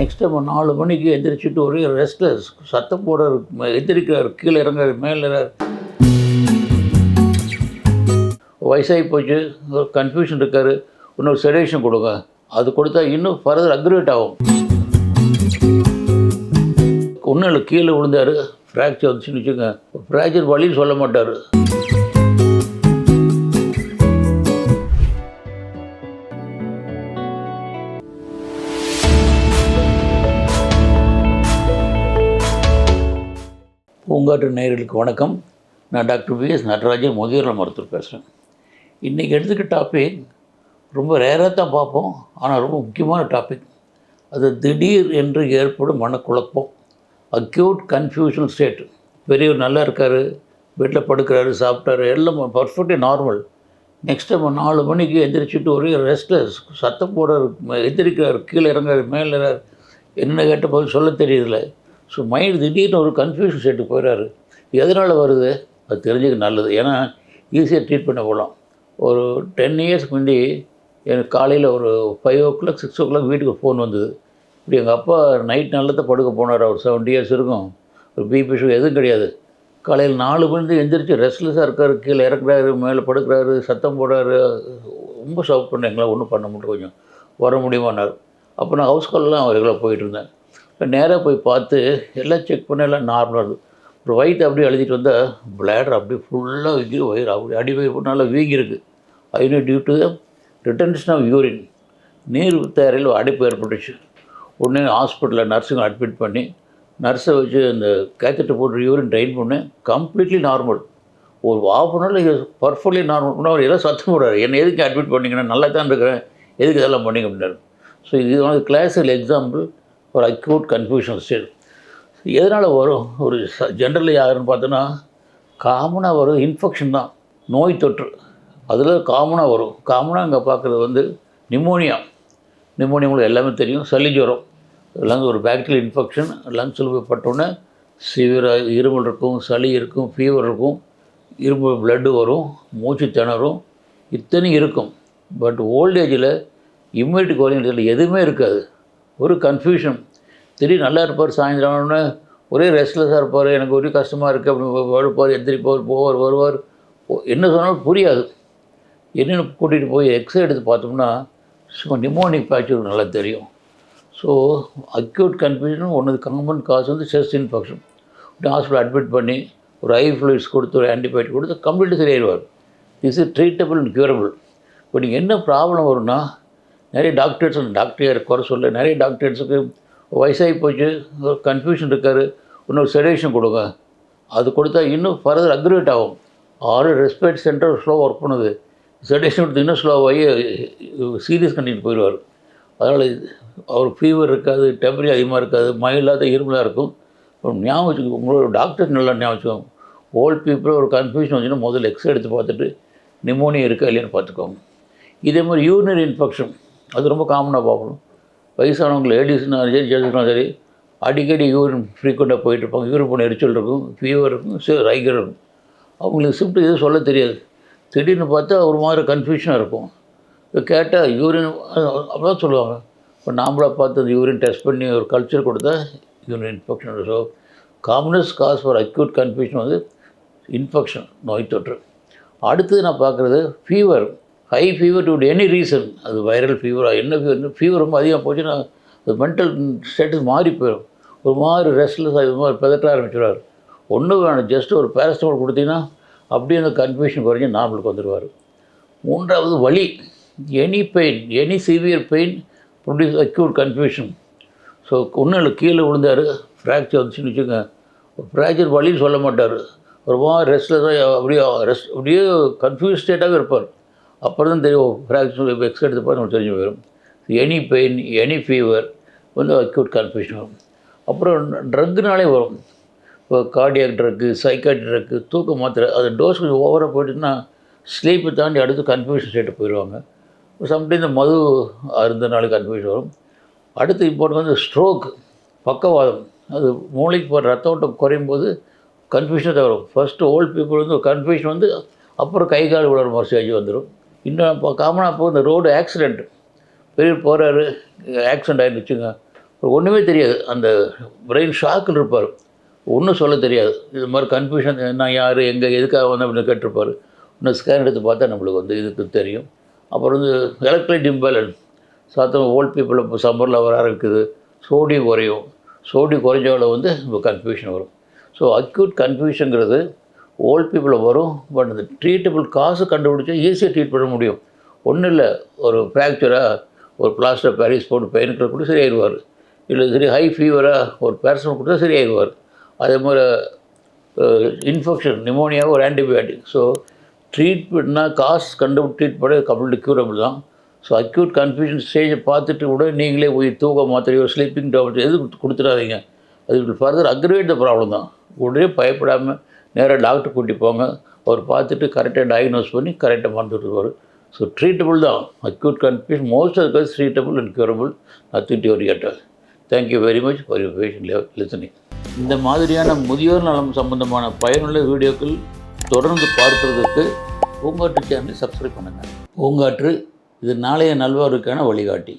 Next time நாலு மணிக்கு எந்திரிச்சிட்டு ஒரே ரெஸ்ட்லெஸ் சத்தம் போடுறாரு எந்திரிக்கிறார் கீழே இறங்குறாரு மேலே வயசாகி போச்சு கன்ஃபியூஷன் இருக்கார் இன்னொரு செடேஷன் கொடுங்க. அது கொடுத்தா இன்னும் ஃபர்தர் அக்ரிவேட் ஆகும். ஒன்றும் இல்லை கீழே விழுந்தார் ஃப்ராக்சர் வந்துச்சுன்னு வச்சுக்கோங்க. ஃப்ராக்சர் வழின்னு சொல்ல மாட்டார். பூங்காற்று நேயர்களுக்கு வணக்கம். நான் டாக்டர் பி எஸ். நடராஜன் முதியோர் மருத்துவர் பேசுகிறேன் இன்றைக்கி எடுத்துக்க டாபிக் ரொம்ப ரேராக தான் பார்ப்போம். ஆனால் ரொம்ப முக்கியமான டாபிக். அது திடீர் என்று ஏற்படும் மனக்குழப்பம். Acute confusion state. பெரியவர் நல்லா இருக்கார் வீட்டில் படுக்கிறாரு சாப்பிட்டாரு எல்லாம் பர்ஃபெக்ட்லி நார்மல். நெக்ஸ்ட் டைம் நாலு மணிக்கு எந்திரிச்சிட்டு ஒரே ரெஸ்ட்லெஸ் சத்தம் போடுறாரு எந்திரிக்கிறார் கீழே இறங்குறாரு மேலே என்ன கேட்ட பதில் சொல்ல தெரியல ஸோ மைண்டு திடீர்னு ஒரு கன்ஃபியூஷன் செட்டு போயிடாரு எதனால் வருது? அது தெரிஞ்சுக்க நல்லது. ஏன்னா ஈஸியாக ட்ரீட் பண்ண போகலாம் ஒரு டென் இயர்ஸ்க்கு முன்னாடி எனக்கு காலையில் ஒரு five o'clock six o'clock வீட்டுக்கு ஃபோன் வந்தது. இப்படி எங்கள் அப்பா நைட் நல்லத்தை படுக்க போனார். அவர் செவன்டி இயர்ஸ் இருக்கும். ஒரு பிபி ஷுகர் எதுவும் கிடையாது. காலையில் நாலு மணிக்கு எந்திரிச்சு ரெஸ்ட்லெஸ்ஸாக இருக்கார். கீழே இறக்குறாரு மேலே படுக்கிறாரு சத்தம் போடுறாரு. ரொம்ப சவுட் பண்ண எங்களால் ஒன்றும் பண்ண முடியும் கொஞ்சம். வர முடியுமானார் அப்போ நான் ஹவுஸ் கால்லாம் ரெகுலராக போயிட்டு இருந்தேன். நேராக போய் பார்த்து எல்லாம் செக் பண்ண எல்லாம் நார்மலாக இருக்குது ஒரு வயிற்று அப்படியே எழுதிட்டு வந்தால் பிளாடர் அப்படியே ஃபுல்லாக வீங்கி வயிறு அப்படி அடி வயிறு நல்லா வீங்கியிருக்கு. I know due to retention of urine நீர் தேரையில் அடைப்பு ஏற்பட்டுச்சு. உடனே ஹாஸ்பிட்டலில் நர்ஸுங்க அட்மிட் பண்ணி நர்ஸை வச்சு அந்த கேத்தட்டை போட்டு யூரின் ட்ரைன் பண்ணேன் கம்ப்ளீட்லி நார்மல் ஒரு ஆஃப் அன் ஹவரில் பர்ஃபெக்ட்லி நார்மல் பண்ணால் அவர் எல்லாம் சத்தம் போடுறாரு. என்னை எதுக்கு அட்மிட் பண்ணிங்கன்னா நல்லா தான் இருக்கிறேன். எதுக்கு இதெல்லாம் பண்ணிங்க அப்படின்னாரு. ஸோ இது வந்து கிளாஸில் எக்ஸாம்பிள் ஒரு அக்யூட் கன்ஃபியூஷன் ஸ்டேட் எதனால் வரும்? ஒரு ஜென்ரலி யாருன்னு பார்த்தோன்னா காமனாக வரும் இன்ஃபெக்ஷன் தான். நோய் தொற்று. அதில் காமனாக வரும். காமனாக அங்கே பார்க்குறது வந்து நிமோனியா நிமோனியா உங்களுக்கு எல்லாமே தெரியும். சளி ஜுரம். லங்ஸ் ஒரு பேக்டீரியல் இன்ஃபெக்ஷன் லங்ஸில் போய் பட்டோன்னே சிவியராக இருமல் இருக்கும் சளி இருக்கும் ஃபீவர் இருக்கும். இரும்பு பிளட்டு வரும் மூச்சு திணறும். இத்தனையும் இருக்கும். பட் ஓல்டேஜில் இம்யூனிட்டி குறைஞ்சதில் எதுவுமே இருக்காது. ஒரு கன்ஃபியூஷன் திடீர் நல்லா இருப்பார் சாயந்தரம்னு ஒரே ரெஸ்ட்லெஸ்ஸாக இருப்பார் எனக்கு ஒரே கஷ்டமாக இருக்குது அப்படி வருப்பார் எந்திரிப்பார் போவார் வருவார். ஓ- என்ன சொன்னாலும் புரியாது. என்னென்னு கூட்டிகிட்டு போய் எக்ஸ்ரே எடுத்து பார்த்தோம்னா சும்மா நிமோனிக் பேச்சர் நல்லா தெரியும். ஸோ அக்யூட் கன்ஃபியூஷன் ஒன்று காமன் காசு வந்து செஸ்ட் இன்ஃபெக்ஷன் ஹாஸ்பிட்டல் அட்மிட் பண்ணி ஒரு ஐ ஃப்ளூயிட்ஸ் கொடுத்து ஒரு ஆன்டிபயோட்டிக் கொடுத்து கம்ப்ளீட்டாக சரியாயிடுவார் this is treatable and curable இப்போ நீங்கள் என்ன ப்ராப்ளம் வரும்னா நிறைய டாக்டர்ஸ் டாக்டர் குறை சொல்ல. நிறைய டாக்டர்ஸுக்கு வயசாகி போச்சு. கன்ஃபியூஷன் இருக்கார். இன்னொரு செடேஷன் கொடுங்க. அது கொடுத்தா இன்னும் ஃபர்தர் அக்ரிவேட் ஆகும். ஆறு ரெஸ்பெக்ட் சென்டர் ஸ்லோவாக ஒர்க் பண்ணுது. செடேஷன் கொடுத்து இன்னும் ஸ்லோவாகி சீரியஸ் கண்டிட்டு போயிடுவார். அதனால் அவர் ஃபீவர் இருக்காது டெம்பரேச்சர் அதிகமாக இருக்காது மயிலாத இருமலாக இருக்கும். ஞாபகம் உங்களோட டாக்டர் நல்லா ஞாபகம் வச்சுக்கோங்க. ஓல்ட் பீப்புள் ஒரு கன்ஃபியூஷன் வந்துச்சுன்னா முதல்ல எக்ஸ்ரே எடுத்து பார்த்துட்டு நிமோனியா இருக்கா இல்லையான்னு பார்த்துக்கோங்க. இதே மாதிரி யூரினரி இன்ஃபெக்ஷன் அது ரொம்ப காமனாக பார்க்கணும். வயசானவங்க லேடிஸ்னாலும் சரி ஜென்ட்ஸ்னாலும் சரி அடிக்கடி யூரின் ஃப்ரீக்வெண்ட்டாக போயிட்டு இருப்பாங்க. யூரின் போன எரிச்சல் இருக்கும் ஃபீவர் இருக்கும் ரைகர் இருக்கும். அவங்களுக்கு சிம்டம் எதுவும் சொல்ல தெரியாது. திடீர்னு பார்த்தா ஒரு மாதிரி கன்ஃபியூஷனாக இருக்கும். இப்போ கேட்டால் யூரின் அப்படிதான் சொல்லுவாங்க. இப்போ நாமளாக பார்த்து அந்த யூரின் டெஸ்ட் பண்ணி ஒரு கல்ச்சர் கொடுத்தா urine infection so commonest cause for acute confusion வந்து இன்ஃபெக்ஷன் நோய் தொற்று. அடுத்தது நான் பார்க்குறது fever high fever to any reason அது வைரல் ஃபீவரா என்ன ஃபீவர் ஃபீவர் ரொம்ப அதிகமாக போச்சுன்னா அது மென்டல் ஸ்டேட்டஸ் மாறி போயிடும். ஒரு மாதிரி ரெஸ்ட்லெஸ் இது மாதிரி பதட்ட ஆரம்பிச்சிடுவார் ஒன்றும் வேணும் ஜஸ்ட் ஒரு பேரஸ்டமால் கொடுத்தீங்கன்னா அப்படியே அந்த கன்ஃபியூஷன் குறைஞ்சி நார்மலுக்கு வந்துடுவார் மூன்றாவது வலி any pain any severe pain produce acute confusion so ஒன்றும் இல்லை கீழே விழுந்தார் ஃப்ராக்சர் வந்துச்சுன்னு வச்சுக்கோங்க. ஃப்ராக்சர் வலின்னு சொல்ல மாட்டார். ஒரு மாதிரி ரெஸ்ட்லெஸ்ஸாக அப்படியே ரெஸ்ட் அப்படியே கன்ஃபியூஸ் ஸ்டேட்டாகவே இருப்பார். அப்புறம் தான் தெரியும் ஃப்ராக்ஷன் எக்ஸ்ரே எடுத்து பார்த்து நமக்கு தெரிஞ்சு போயிடும். எனி பெயின் எனி ஃபீவர் வந்து அக்யூட் கன்ஃபியூஷன் வரும். அப்புறம் ட்ரக்குனாலே வரும். இப்போ கார்டியாக் ட்ரக்கு சைக்காட்ரி ட்ரக்கு தூக்க மாத்திரை அது டோஸ் கொஞ்சம் ஓவராக போயிட்டுன்னா ஸ்லீப்பை தாண்டி அடுத்து கன்ஃபியூஷன் ஸ்டேட்டு போயிடுவாங்க. சம்டைம் இந்த மது அருந்தனால கன்ஃபியூஷன் வரும். அடுத்து இம்பார்ட்டன் வந்து ஸ்ட்ரோக் பக்கவாதம். அது மூளைக்கு போகிற ரத்த ஓட்டம் குறையும் போது கன்ஃபியூஷன் தான் வரும். ஃபஸ்ட்டு ஓல்டு பீப்புள் வந்து கன்ஃபியூஷன் வந்து அப்புறம் கை கால் விழுற மாதிரி ஸ்டேஜ் வந்துடும். இன்னும் இப்போ காமனாக இப்போ இந்த ரோடு ஆக்சிடெண்ட் பெரிய போகிறாரு ஆக்சிடென்ட் ஆகிடுச்சுங்க ஒன்றுமே தெரியாது. அந்த பிரெயின் ஷாக்கில் இருப்பார். ஒன்றும் சொல்ல தெரியாது. இது மாதிரி கன்ஃபியூஷன் நான் யார் எங்கே எதுக்காக வந்து அப்படின்னு கேட்டிருப்பார். இன்னும் ஸ்கேன் எடுத்து பார்த்தா நம்மளுக்கு வந்து இதுக்கு தெரியும். அப்புறம் வந்து எலக்ட்ரிக் இம்பேலன்ஸ் சாத்தம் ஓல்ட் பீப்புள் இப்போ சம்மரில் வர இருக்குது சோடி குறையும். சோடி குறைஞ்சவள வந்து இப்போ கன்ஃபியூஷன் வரும். ஸோ அக்யூட் கன்ஃபியூஷனுங்கிறது ஓல்ட் பீப்புளை வரும் பட் அந்த ட்ரீட்டபிள் காசு கண்டுபிடிச்சா ஈஸியாக ட்ரீட் பண்ண முடியும். ஒன்றும் இல்லை ஒரு ஃப்ராக்சராக ஒரு பிளாஸ்டர் பேரிஸ் போட்டு பெயினுக்கு கூட சரியாயிடுவார் இல்லை சரி ஹை ஃபீவராக ஒரு பேரசமல் கொடுத்தா சரியாயிடுவார் அதே மாதிரி இன்ஃபெக்ஷன் நிமோனியாவை ஒரு ஆன்டிபயோட்டிக் ஸோ ட்ரீட்மெண்ட்னா காசு கண்டு ட்ரீட் பண்ண கம்ப்ளீட் க்யூரபிள் தான். ஸோ அக்யூட் கன்ஃபியூஷன் ஸ்டேஜை பார்த்துட்டு கூட நீங்களே போய் தூக்க மாத்திரையோ ஸ்லீப்பிங் டேப்லெட் எது கொடுத்துடாதீங்க? அது ஃபர்தர் அக்ரிவேட் த ப்ராப்ளம் தான். உடனே பயப்படாமல் நேராக டாக்டர் கூட்டி போங்க. அவர் பார்த்துட்டு கரெக்டாக டயக்னோஸ் பண்ணி கரெக்டாக மருந்து கொடுத்துருவார் ஸோ ட்ரீட்டபிள் தான். Acute confusion most of case treatable and curable nothing to your thank you very much for your patient listening இந்த மாதிரியான முதியோர் நலம் சம்பந்தமான பயனுள்ள வீடியோக்கள் தொடர்ந்து பார்ப்பதற்கு பூங்காற்று சேனலை சப்ஸ்கிரைப் பண்ணுங்கள் பூங்காற்று இது நாளைய நல்வாழ்வுக்கான வழிகாட்டி.